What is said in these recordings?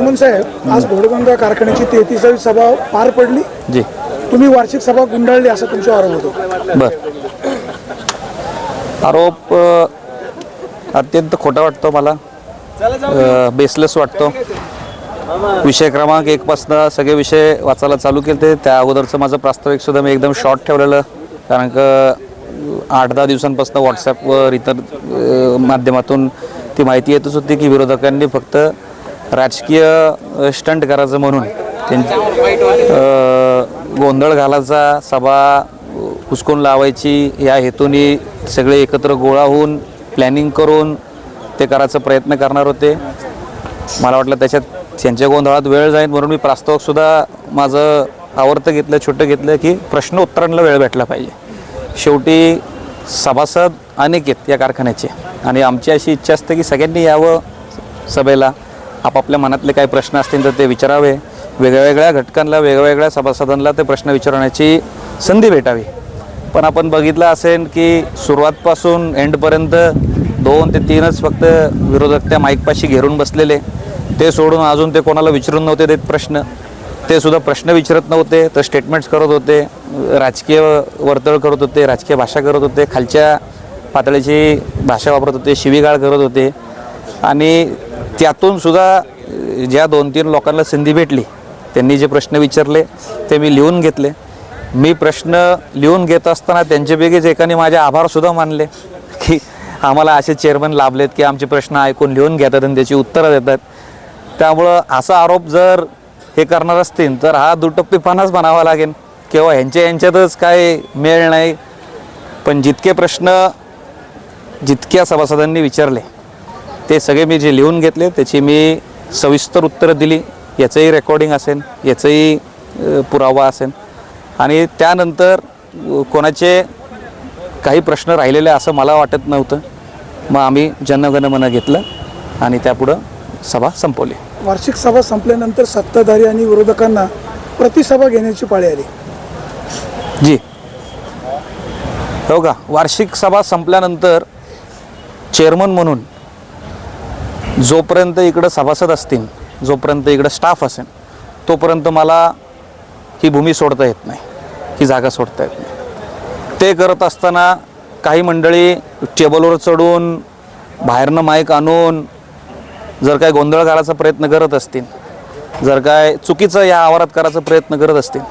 Chairman साहेब आज घोडगंगा कारखान्याची तेहतीसावी सभा पार पडली. जी. तुम्ही वार्षिक सभा गुंडाळली असा तुमचा आरोप होतो. बर. आरोप अत्यंत खोटा वाटतो मला. बेसलेस वाटतो. विषय क्रमांक एक पासनं सगळे विषय वाचायला चालू केले ते त्या अगोदरचं माझं प्रास्ताविक सुद्धा मी एकदम शॉर्ट ठेवलेलं. कारण का आठ दहा दिवसांपासून व्हॉट्सॲपवर इतर माध्यमातून ती माहिती येतच होती की विरोधकांनी फक्त राजकीय स्टंट करायचं म्हणून. त्यांची गोंधळ घालायचा सभा हुसकून लावायची या हेतूने सगळे एकत्र गोळा होऊन प्लॅनिंग करून ते करायचा प्रयत्न करणार होते. मला वाटलं त्याच्यात त्यांच्या गोंधळात वेळ जाईल म्हणून मी प्रास्तावकसुद्धा माझं आवडतं घेतलं छोटं घेतलं की प्रश्न उत्तरांना वेळ भेटला पाहिजे. शेवटी सभासद अनेक आहेत या कारखान्याचे. आणि आमची अशी इच्छा असते की सगळ्यांनी यावं सभेला. आपापल्या मनातले काही प्रश्न असतील तर ते विचारावे. वेगवेगळ्या घटकांना वेगवेगळ्या सभासदांना ते प्रश्न विचारण्याची संधी भेटावी. पण आपण बघितलं असेल की सुरुवातपासून एंडपर्यंत दोन ते तीनच फक्त विरोधक त्या माईकपाशी घेरून बसलेले. ते सोडून अजून ते कोणाला विचारून नव्हते देत प्रश्न. ते सुद्धा प्रश्न विचारत नव्हते तर स्टेटमेंट्स करत होते राजकीय वर्तळ करत होते राजकीय भाषा करत होते खालच्या पातळीची भाषा वापरत होते शिवीगाळ करत होते. आणि त्यातून सुद्धा ज्या दोन तीन लोकांना संधी भेटली त्यांनी जे प्रश्न विचारले ते मी लिहून घेतले. मी प्रश्न लिहून घेत असताना त्यांच्यापैकीच एकाने माझे आभारसुद्धा मानले की आम्हाला असे चेअरमन लाभलेत की आमचे प्रश्न ऐकून लिहून घेतात आणि त्याची उत्तरं देतात. त्यामुळं असा आरोप जर हे करणार असतील तर हा दुटप्पीपणाच म्हणावा लागेल. किंवा ह्यांच्या यांच्यातच काय मेळ नाही. पण जितके प्रश्न जितक्या सभासदांनी विचारले ते सगळे मी जे लिहून घेतले त्याची मी सविस्तर उत्तरं दिली. याचंही रेकॉर्डिंग असेल याचंही पुरावा असेल. आणि त्यानंतर कोणाचे काही प्रश्न राहिलेले असं मला वाटत नव्हतं. मग आम्ही जनगणमन घेतलं आणि त्यापुढं सभा संपवली. वार्षिक सभा संपल्यानंतर सत्ताधारी आणि विरोधकांना प्रतिसभा घेण्याची पाळी आली. जी. हो का? वार्षिक सभा संपल्यानंतर चेअरमन म्हणून जोपर्यंत इकडं सभासद असतील जोपर्यंत इकडं स्टाफ असेल तोपर्यंत मला ही भूमी सोडता येत नाही ही जागा सोडता येत नाही. ते करत असताना काही मंडळी टेबलवर चढून बाहेरनं माईक आणून जर काय गोंधळ घालायचा प्रयत्न करत असतील जर काय चुकीचं या आवारात करायचा प्रयत्न करत असतील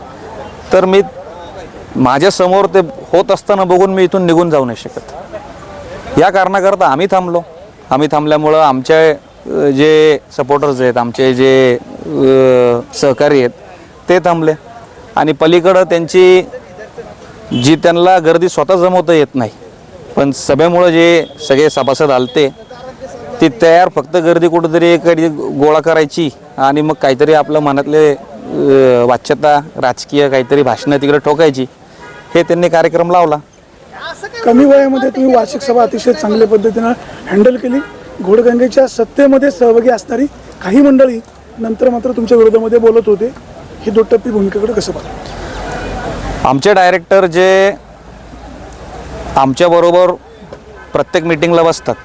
तर मी माझ्यासमोर ते होत असताना बघून मी इथून निघून जाऊ नाही शकत. या कारणाकरता आम्ही थांबलो. आम्ही थांबल्यामुळं आमचे जे सपोर्टर्स आहेत आमचे जे सहकारी आहेत ते थांबले. आणि पलीकडं त्यांची जी त्यांना गर्दी स्वतः जमवता येत नाही पण सभेमुळं जे सगळे सभासद आलते ती तयार फक्त गर्दी कुठंतरी एखादी गोळा करायची आणि मग काहीतरी आपलं मनातले वाच्यता राजकीय काहीतरी भाषणं तिकडे ठोकायची हे त्यांनी कार्यक्रम लावला. कमी वयामध्ये तुम्ही वार्षिक सभा अतिशय चांगल्या पद्धतीनं हँडल केली. घोडगंगेच्या सत्तेमध्ये सहभागी असणारी काही मंडळी नंतर मात्र तुमच्या विरोधामध्ये बोलत होते. ही दुटप्पी भूमिकेकडे कसं पाहतो? आमचे डायरेक्टर जे आमच्याबरोबर प्रत्येक मिटिंगला बसतात.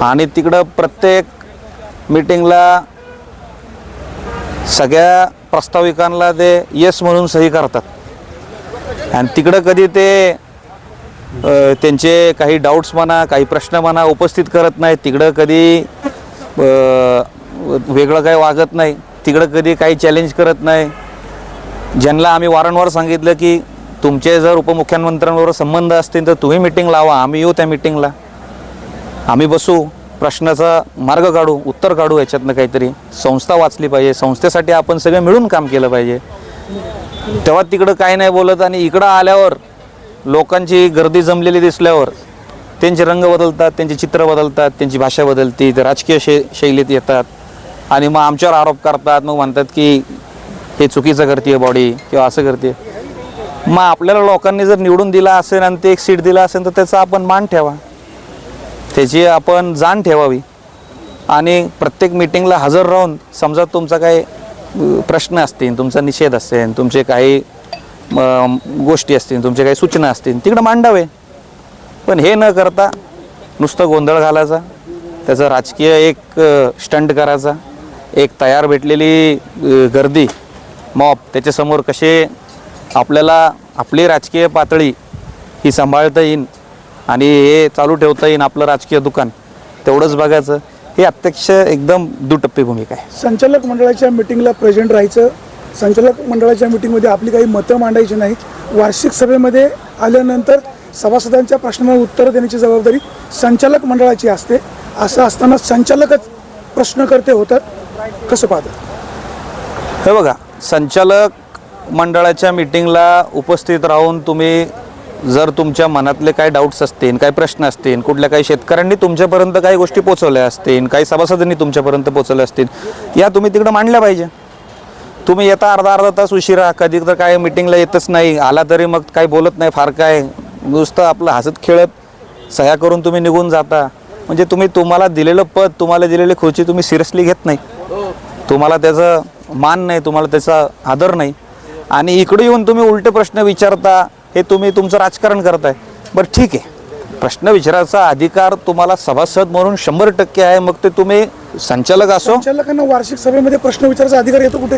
आणि तिकडं प्रत्येक मिटिंगला सगळ्या प्रस्ताविकांना ते येस म्हणून सही करतात. आणि तिकडं कधी ते त्यांचे काही डाऊट्स म्हणा काही प्रश्न म्हणा उपस्थित करत नाहीत. तिकडं कधी वेगळं काही वागत नाही. तिकडं कधी काही चॅलेंज करत नाही. ज्यांना आम्ही वारंवार सांगितलं की तुमचे जर उपमुख्यमंत्र्यांबरोबर संबंध असतील तर तुम्ही मिटिंग लावा आम्ही येऊ त्या मिटिंगला आम्ही बसू प्रश्नाचा मार्ग काढू उत्तर काढू याच्यातनं काहीतरी. संस्था वाचली पाहिजे संस्थेसाठी आपण सगळे मिळून काम केलं पाहिजे. तेव्हा तिकडं काही नाही बोलत आणि इकडं आल्यावर लोकांची गर्दी जमलेली दिसल्यावर त्यांचे रंग बदलतात त्यांची चित्र बदलतात त्यांची भाषा बदलते ते राजकीय शै शैलीत येतात. आणि मग आमच्यावर आरोप करतात मग म्हणतात की हे चुकीचं करते बॉडी किंवा असं करते मग आपल्याला लोकांनी जर निवडून दिला असेल आणि ते एक सीट दिला असेल तर त्याचा आपण मान ठेवा. त्याची आपण जाण ठेवावी. आणि प्रत्येक मिटिंगला हजर राहून समजा तुमचा काही प्रश्न असतील तुमचा निषेध असेल तुमचे काही गोष्टी असतील तुमच्या काही सूचना असतील तिकडं मांडावे. पण हे न करता नुसतं गोंधळ घालायचा त्याचं राजकीय एक स्टंट करायचा एक तयार भेटलेली गर्दी मॉब त्याच्यासमोर कसे आपल्याला आपली राजकीय पातळी ही सांभाळता येईन आणि हे चालू ठेवता येईन आपलं राजकीय दुकान तेवढंच बघायचं. हे अत्यक्ष एकदम दुटप्पी भूमिका आहे. संचालक मंडळाच्या मिटिंगला प्रेझेंट राहायचं संचालक मंडळाच्या मिटिंगमध्ये आपली काही मतं मांडायची नाही वार्षिक सभेमध्ये आल्यानंतर सभासदांच्या प्रश्नांना उत्तरं देण्याची जबाबदारी संचालक मंडळाची असते. असं असताना संचालकच प्रश्नकर्ते होतात. कसं पाहतात हे बघा संचालक मंडळाच्या मीटिंगला उपस्थित राहून तुम्ही जर तुमच्या मनातले काही डाऊट्स असतील काही प्रश्न असतील कुठल्या काही शेतकऱ्यांनी तुमच्यापर्यंत काही गोष्टी पोचवल्या असतील काही सभासदांनी तुमच्यापर्यंत पोचवल्या असतील या तुम्ही तिकडं मांडल्या पाहिजे. तुम्ही येता अर्धा अर्धा तास उशिरा कधी तर काय मिटिंगला येतच नाही आला तरी मग काही बोलत नाही फार काय. नुसतं आपलं हसत खेळत सह्या करून तुम्ही निघून जाता. म्हणजे तुम्ही तुम्हाला दिलेलं पद तुम्हाला दिलेली खुर्ची तुम्ही सिरियसली घेत नाही. तुम्हाला त्याचं मान नाही तुम्हाला त्याचा आदर नाही. आणि इकडे येऊन तुम्ही उलटे प्रश्न विचारता हे तुम्ही तुमचं राजकारण करताय. बरं ठीक आहे. प्रश्न विचारायचा अधिकार तुम्हाला सभासद म्हणून शंभर टक्के आहे. मग ते तुम्ही संचालक असो. संचालकांना वार्षिक सभेमध्ये प्रश्न विचारायचा अधिकार येतो कुठे?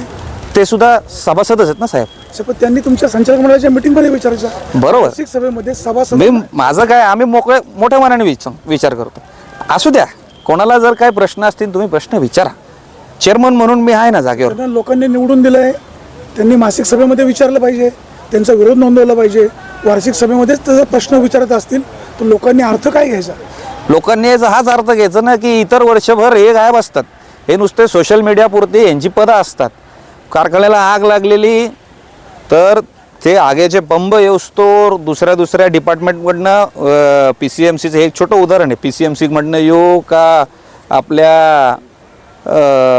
ते सुद्धा सभासदच आहेत ना साहेब? पण त्यांनी तुमच्या संचालक मंडळाच्या मिटिंगमध्ये विचारायचं. बरोबर. वार्षिक सभेमध्ये सभासद मी माझं काय आम्ही मोकळे मोठ्या मनाने विचार विचार करतो. असू द्या कोणाला जर काही प्रश्न असतील तुम्ही प्रश्न विचारा. चेअरमन म्हणून मी आहे ना जागेवर. त्यांना लोकांनी निवडून दिलंय. त्यांनी मासिक सभेमध्ये विचारलं पाहिजे. त्यांचा विरोध नोंदवला पाहिजे. वार्षिक सभेमध्येच जर प्रश्न विचारत असतील तर लोकांनी अर्थ काय घ्यायचा? लोकांनी याचा हाच अर्थ घ्यायचा ना की इतर वर्षभर हे गायब असतात. हे नुसते सोशल मीडियापुरती यांची पदं असतात. कारखान्याला आग लागलेली तर ते आगेचे पंब येऊस्तोर दुसऱ्या दुसऱ्या डिपार्टमेंटमधनं पी सी एम सीचं हे एक छोटं उदाहरण आहे. पी सी एम सीमधनं येऊ का आपल्या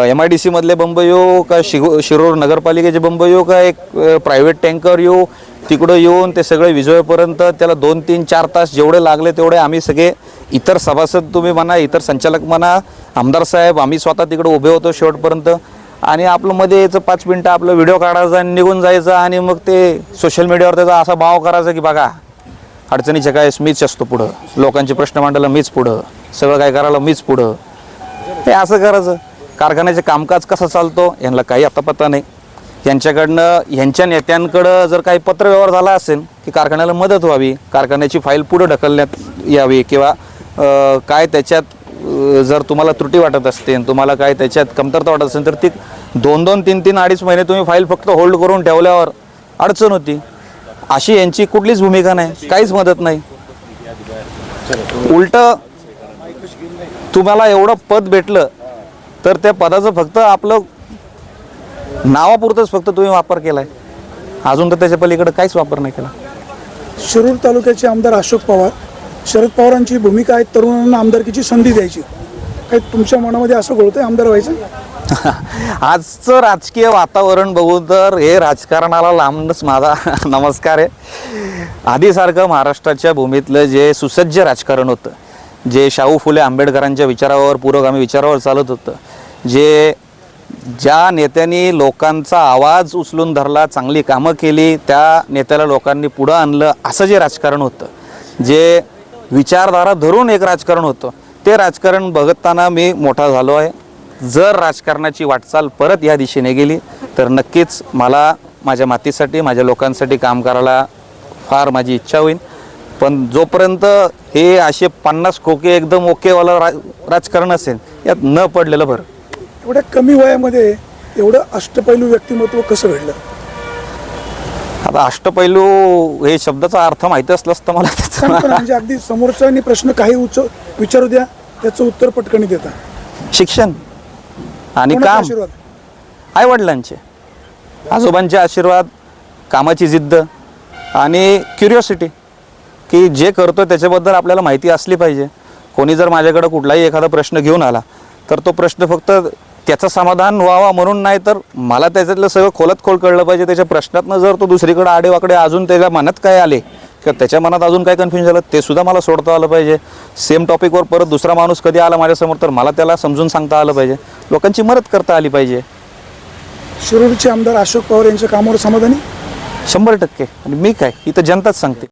एम आय डी सीमधले बंब येऊ का शिगो शिरोर नगरपालिकेचे बंब येऊ का एक प्रायव्हेट टँकर येऊ तिकडं येऊन ते सगळे विजयपर्यंत त्याला दोन तीन चार तास जेवढे लागले तेवढे आम्ही सगळे इतर सभासद तुम्ही म्हणा इतर संचालक म्हणा आमदार साहेब आम्ही स्वतः तिकडे उभे होतो शेवटपर्यंत. आणि आपलं मध्ये यायचं पाच मिनटं आपलं व्हिडिओ काढायचा आणि निघून जायचं आणि मग ते सोशल मीडियावर त्याचा असा भाव करायचा की बघा अडचणीच्या काय मीच असतो पुढं. लोकांचे प्रश्न मांडायला मीच पुढं. सगळं काय करायला मीच पुढं. हे असं करायचं. कारखान्याचे कामकाज कसं चालतो यांना काही आता पत्ता नाही. यांच्याकडनं ह्यांच्या नेत्यांकडं जर काही पत्रव्यवहार झाला असेल की कारखान्याला मदत व्हावी कारखान्याची फाईल पुढं ढकलण्यात यावी किंवा काय त्याच्यात जर तुम्हाला त्रुटी वाटत असतील तुम्हाला काय त्याच्यात कमतरता वाटत असेल तर ती दोन दोन तीन तीन अडीच महिने तुम्ही फाईल फक्त होल्ड करून ठेवल्यावर अडचण होती. अशी यांची कुठलीच भूमिका नाही काहीच मदत नाही. उलट तुम्हाला एवढं पद भेटलं तर त्या पदाचं फक्त आपलं नावापुरतंच फक्त तुम्ही वापर केलाय. अजून तर त्याच्या पलीकडे काहीच वापर नाही केला. शिरूर तालुक्याचे आमदार अशोक पवार शरद पवारांची भूमिका आहे तरुणांना आमदारकीची संधी द्यायची. काही तुमच्या मनामध्ये असं घोळतंय आमदार व्हायचं? आजचं राजकीय वातावरण बघून तर हे राजकारणाला लांबच माझा नमस्कार आहे. आधीसारखं महाराष्ट्राच्या भूमीतलं जे सुसज्ज राजकारण होतं जे शाहू फुले आंबेडकरांच्या विचारावर पुरोगामी विचारावर चालत होतं जे ज्या नेत्यांनी लोकांचा आवाज उचलून धरला चांगली कामं केली त्या नेत्याला लोकांनी पुढं आणलं असं जे राजकारण होतं जे विचारधारा धरून एक राजकारण होतं. ते राजकारण बघताना मी मोठा झालो आहे. जर राजकारणाची वाटचाल परत या दिशेने गेली तर नक्कीच मला माझ्या मातीसाठी माझ्या लोकांसाठी काम करायला फार माझी इच्छा होईल. पण जोपर्यंत हे असे पन्नास खोके एकदम ओकेवालं रा राजकारण असेल यात न पडलेलं बरं. एवढ्या कमी वयामध्ये एवढं अष्टपैलू व्यक्तिमत्व कसं घडलं? आता अष्टपैलू हे शब्दाचा अर्थ माहिती असलं असतं मला त्याचं. म्हणजे अगदी समोरच्यानी प्रश्न काही उच विचारू द्या त्याचं उत्तर पटकनी देता. शिक्षण आणि कोणाचा काम. आशीर्वाद? आईवडिलांचे. आजोबांचे आशीर्वाद कामाची जिद्द आणि क्युरिओसिटी की जे करतो त्याच्याबद्दल आपल्याला माहिती असली पाहिजे. कोणी जर माझ्याकडं कुठलाही एखादा प्रश्न घेऊन आला तर तो प्रश्न फक्त त्याचं समाधान व्हावा म्हणून नाही तर मला त्याच्यातलं सगळं खोलत खोल कळलं पाहिजे. त्याच्या प्रश्नातनं जर तो दुसरीकडे आडेवाकडे अजून त्याच्या मनात काय आले किंवा त्याच्या मनात अजून काय कन्फ्युजन झालं ते सुद्धा मला सोडता आलं पाहिजे. सेम टॉपिकवर परत दुसरा माणूस कधी आला माझ्यासमोर तर मला त्याला समजून सांगता आलं पाहिजे. लोकांची मदत करता आली पाहिजे. शिरूरचे आमदार अशोक पवार यांच्या कामावर समाधानी? शंभर टक्के. आणि मी काय? इथं जनताच सांगते.